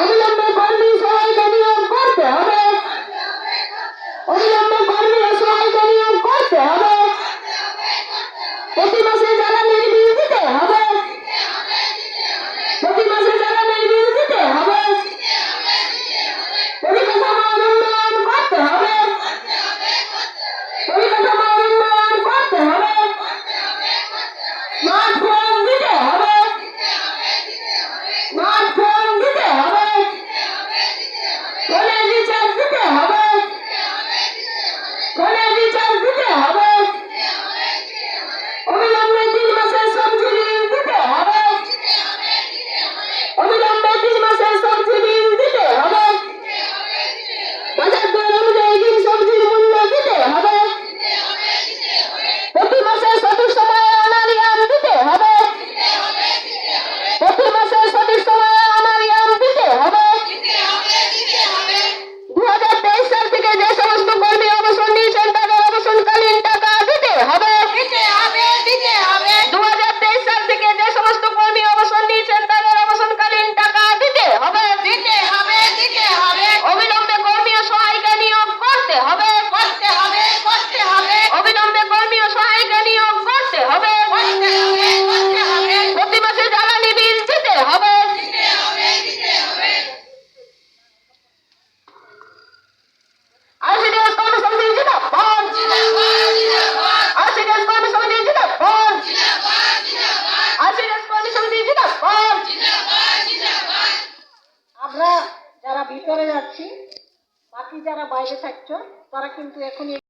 অবিলম্বে কর্মী সহায়তা নিয়োগ করতে হবে। অবিলম্বে কর্মী সহায়তা নিয়োগ করতে হবে। প্রতি মাসে জ্বালানির দিতে হবে, প্রতি মাসে জ্বালানির বিল দিতে হবে পরিকাঠামো উন্নয়ন করতে হবে পরিকাঠামো উন্নয়ন করতে হবে। ¡Gol! বাকি যারা বাইরে থাকছো তারা কিন্তু এখন